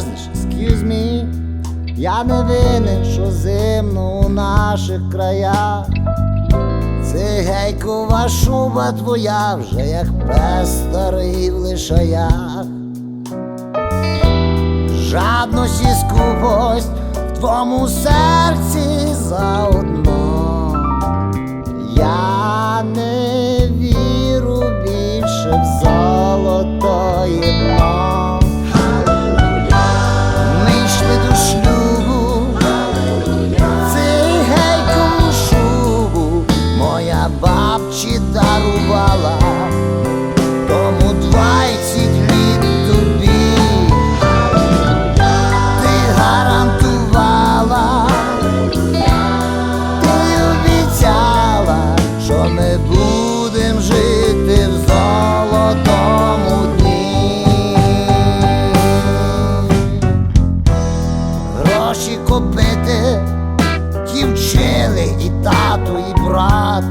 скажеш, excuse me Я не винен, що зимно у наших краях. Цигейкова шуба твоя вже як пес старий в лишаях. Жадність і скупость в твоєму серці заодно. Бабчі дарувала, тому двадцять літ тобі. Ти гарантувала, ти обіцяла, що ми будем жити в золотому дні. Гроші купити ті вчили і тато, і брат.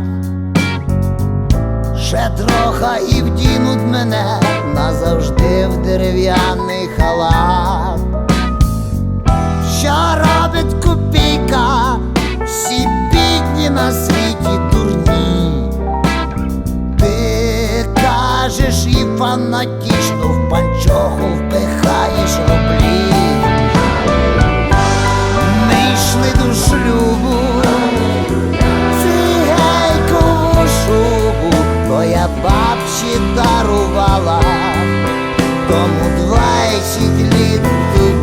Ще троха і вдінуть мене назавжди в дерев'яний халат. Що робить копійка, всі бідні на світі дурні. Ти кажеш і фанатічно в панчоху впихаєш рублі. бабці дарувала, тому двадцять літ.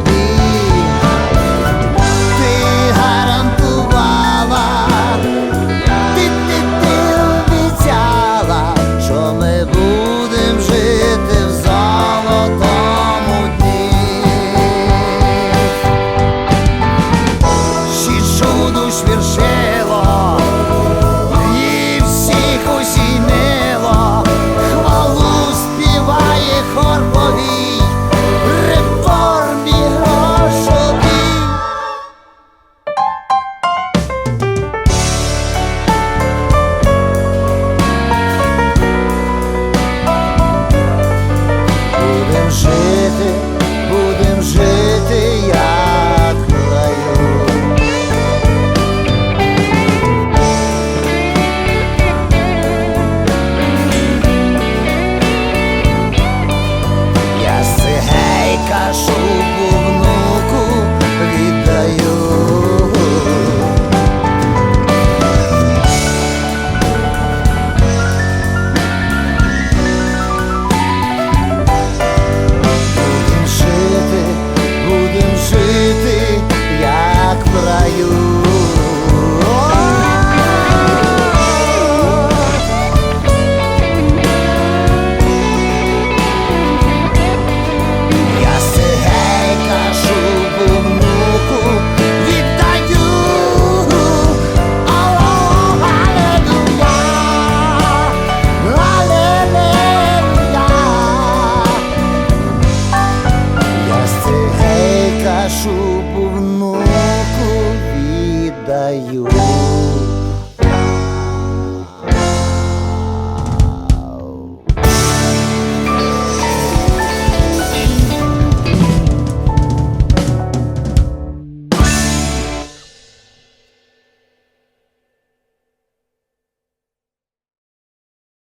жити. Нашу повнуку віддаю.